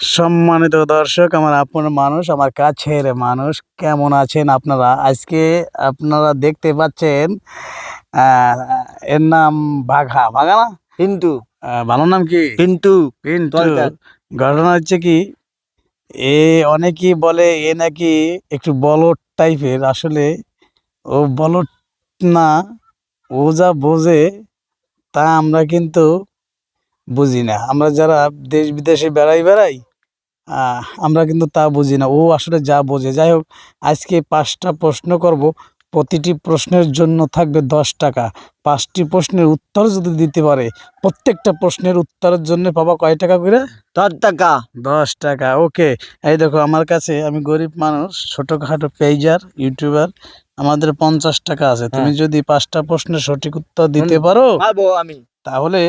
সম্মানিত দর্শক আমার আপন মানুষ আমার কাছের মানুষ কেমন আছেন আপনারা? আজকে আপনারা দেখতে পাচ্ছেন এর নাম বাঘা বাঘা না? কিন্তু ভালো নাম কি? কিন্তু পিন্টু। ঘটনা হচ্ছে কি এ অনেকেই বলে এ নাকি একটু বলদ টাইপের। আসলে ও বলদ না ও যা বোঝে তা আমরা কিন্তু বুঝি না। আমরা যারা দেশ বিদেশে বেড়াই বেড়াই আমরা কিন্তু তা বুঝি না। ও আসলে যা বোঝে। যাই হোক আজকে পাঁচটা প্রশ্ন করব। প্রতিটি প্রশ্নের জন্য থাকবে দশ টাকা। পাঁচটি প্রশ্নের উত্তর যদি দিতে পারে প্রত্যেকটা প্রশ্নের উত্তরের জন্য পাবা কয় টাকা করে? দশ টাকা। দশ টাকা ওকে। এই দেখো আমার কাছে আমি গরিব মানুষ ছোটখাটো পেজার ইউটিউবার আমাদের পঞ্চাশ টাকা আছে। তুমি যদি পাঁচটা প্রশ্নের সঠিক উত্তর দিতে পারো পাবো আমি। তাহলে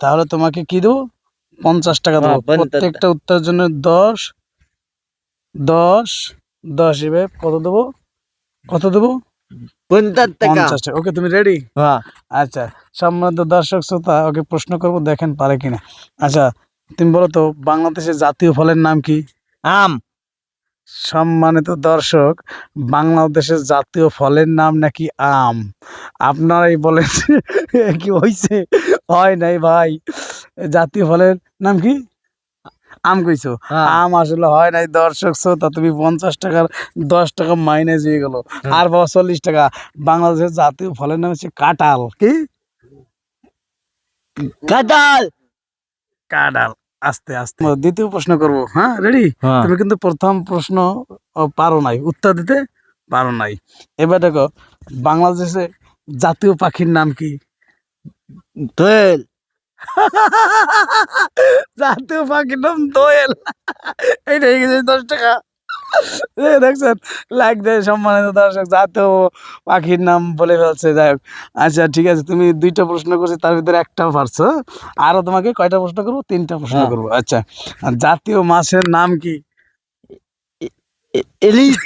তাহলে তোমাকে কি দেবো? পঞ্চাশ টাকা দেবো। প্রত্যেকটা উত্তর জন্য দশ দশ দশ এবার কত দেবো? কত দেবো? পঞ্চাশ টাকা। ওকে তুমি রেডি হ্যাঁ। আচ্ছা সম্মানিত দর্শক শ্রোতা ওকে প্রশ্ন করব দেখেন পারে কিনা। আচ্ছা তুমি বলো তো বাংলাদেশের জাতীয় ফলের নাম কি? আম। সম্মানিত দর্শক বাংলাদেশের জাতীয় ফলের নাম নাকি আম? আপনারাই বলেন কি হয়েছে হয় নাই ভাই। জাতীয় ফলের নাম কি? আম কইছো? হ্যাঁ। আম আসলে হয় নাই দর্শক শ্রোতা তুমি পঞ্চাশ টাকার দশ টাকা মাইনাস হয়ে গেল। আর বাবা চল্লিশ টাকা। বাংলাদেশের জাতীয় ফলের নাম হচ্ছে কাঁঠাল। কি? কাঁঠাল! কাঁঠাল। আস্তে আস্তে। দ্বিতীয় প্রশ্ন করব। হ্যাঁ রেডি হ্যাঁ। তুমি কিন্তু প্রথম প্রশ্ন পারো নাই। উত্তর দিতে পারো নাই। এবার দেখো বাংলাদেশে জাতীয় পাখির নাম কি? দোয়েল। জাতীয় পাখির নাম দোয়েল। এইটা হয়ে গেছে দশ টাকা। দেখছেন? লাইক দেয় সম্মানিত দর্শক জাতীয় পাখির নাম বলে ফেলছে যাই হোক। আচ্ছা ঠিক আছে তুমি দুইটা প্রশ্ন করছ তার ভিতরে একটা পারছ। আরও তোমাকে কয়টা প্রশ্ন করব? তিনটা প্রশ্ন হ্যাঁ। করব আচ্ছা। জাতীয় মাছের নাম কি?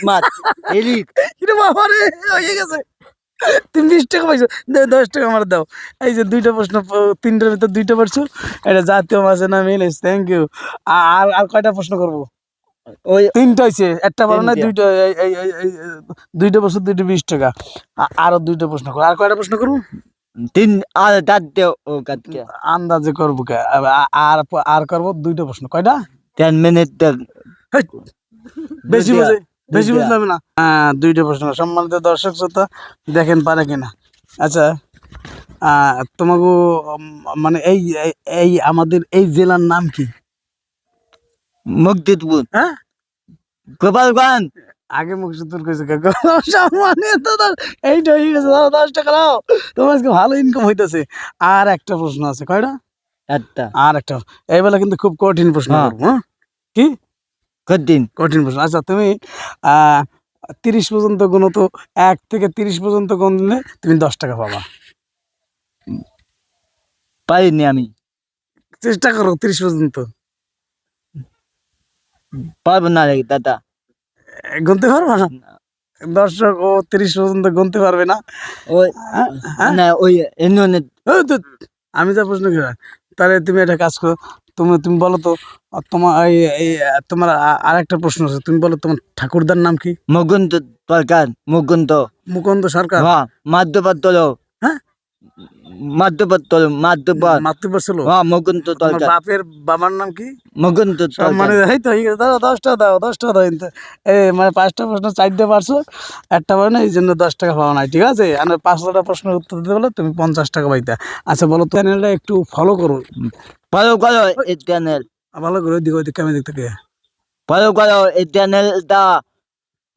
মাছ বাবা রে হয়ে গেছে। তুমি বিশ টাকা পাইছো দশ টাকা আমার দাও। এই যে দুইটা প্রশ্ন তিনটার ভিতর দুইটা পারছ এটা জাতীয় মাছের নাম ইলিশ থ্যাংক ইউ আর আর কয়টা প্রশ্ন করব? ওই তিনটা হয়েছে একটা না দুইটা দুইটা প্রশ্ন দুইটা বিশ টাকা। আরও দুইটা প্রশ্ন করব আর কয়টা প্রশ্ন করব? তিন আর আন্দাজে করব আর আর করব দুইটা প্রশ্ন। কয়টা? টেন মিনিট বেশি বুঝে বেশি। বুঝলাম না। হ্যাঁ দুইটা প্রশ্ন সম্মানিত দর্শক শ্রোতা দেখেন পারে কিনা। আচ্ছা আহ, তোমাকে মানে এই- এই আমাদের এই জেলার নাম কি? মুক্তিপুর হ্যাঁ? গোপালগঞ্জ আগে মুখসুদ্দুর কইছে কাকা সম্মানিত দর- এইটা হয়ে গেছে দাও দশ টাকা দাও। তোমার আজকে ভালো ইনকাম হইতেছে। আর একটা প্রশ্ন আছে কয়টা? একটা। আর একটা। এই বেলা কিন্তু খুব কঠিন প্রশ্ন হ্যাঁ। হ্যাঁ? কি? কঠিন। কঠিন প্রশ্ন। আচ্ছা তুমি আহ তিরিশ পর্যন্ত গুণ তো এক থেকে তিরিশ পর্যন্ত গুণ দিলে তুমি দশ টাকা পাবা। পাইনি আমি। চেষ্টা করো তিরিশ পর্যন্ত। পারব না রে দাদা? গুনতে পারবা না? দর্শক ও তিরিশ পর্যন্ত গুনতে পারবে না। ওই হ্যাঁ? হ্যাঁ? না ওই ধুৎ, আমি যা প্রশ্ন করি তাহলে তুমি একটা কাজ করো তুমি তুমি বলো তো তোমার এই তোমার আর একটা প্রশ্ন আছে তুমি বলো তোমার ঠাকুরদার নাম কি? মুকুন্দ সরকার মুকুন্দ। মুকুন্দ সরকার? হ্যাঁ মাধ্যপত্র হ্যাঁ? ছিল হ্যাঁ বাপের বাবার নাম কি? এই তো গেছে দাও দশটা দাও দশটা দাও কিন্তু এই মানে পাঁচটা প্রশ্ন চারটে পারছ একটা পারো এই জন্য দশ টাকা পাওয়া নাই ঠিক আছে? আর পাঁচটা প্রশ্নের উত্তর দিতে বলে তুমি পঞ্চাশ টাকা পাইতে। আচ্ছা বলো তো চ্যানেলটা একটু ফলো করো। ফলো করো এই চ্যানেল ভালো করে ওইদিকে আমি দেখতে ফলো করো এই চ্যানেলটা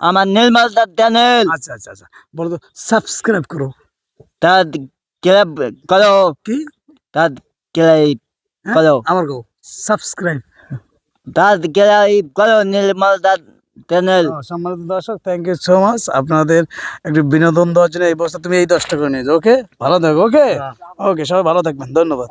আমার নির্মালদার চ্যানেল আচ্ছা আচ্ছা আচ্ছা বলো তো সাবস্ক্রাইব করো। তার ক্লাব করো কি? তার ক্লাব হ্যাঁ? করো আমার গো সাবস্ক্রাইব তার ক্লাব করো নির্মালদার চ্যানেল? সম্মানিত দর্শক থ্যাংক ইউ সো মাচ আপনাদের একটু বিনোদন দেওয়ার জন্য এই বছর তুমি এই দশটা করে নিয়ে যাও ওকে ভালো থাকো ওকে ওকে সবাই ভালো থাকবেন ধন্যবাদ।